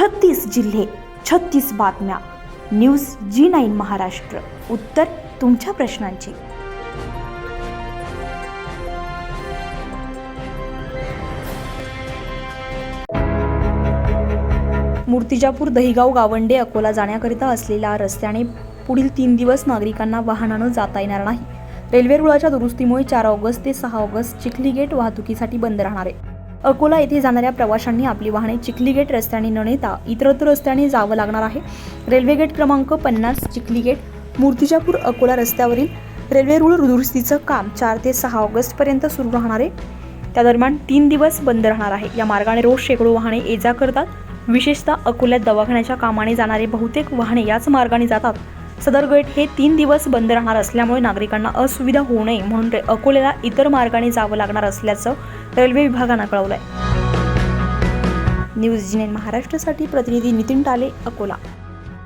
छत्तीस जिल्हे छत्तीस बातम्या. News G nine Maharashtra. उत्तर तुमच्या प्रश्नांची. मूर्तिजापूर दहिगाव गावंडे अकोला जाण्याकरिता असलेल्या रस्त्याने पुढील तीन दिवस नागरिकांना वाहनानं जाता येणार नाही. रेल्वे रुळाच्या दुरुस्तीमुळे चार ऑगस्ट ते सहा ऑगस्ट चिखली गेट वाहतुकीसाठी बंद राहणार आहे. अकोला येथे जाणाऱ्या प्रवाशांनी आपली वाहने चिखली गेट रस्त्याने न नेता इतरत्र रस्त्याने जावं लागणार आहे. रेल्वे गेट क्रमांक पन्नास चिखली गेट मूर्तिजापूर अकोला रस्त्यावरील रेल्वे रुळ दुरुस्तीचं काम चार ते सहा ऑगस्टपर्यंत सुरू राहणार आहे. त्या दरम्यान तीन दिवस बंद राहणार आहे. या मार्गाने रोज शेकडो वाहने ये जा करतात. विशेषतः अकोल्यात दवाखान्याच्या कामाने जाणारे बहुतेक वाहने याच मार्गाने जातात. सदर गेट हे तीन दिवस बंद राहणार असल्यामुळे नागरिकांना असुविधा होऊ नये म्हणून रे- अकोल्याला इतर मार्गाने जावं लागणार असल्याचं रेल्वे विभागानं कळवलंय. न्यूज जिनेन महाराष्ट्रासाठी प्रतिनिधी नितीन टाले अकोला.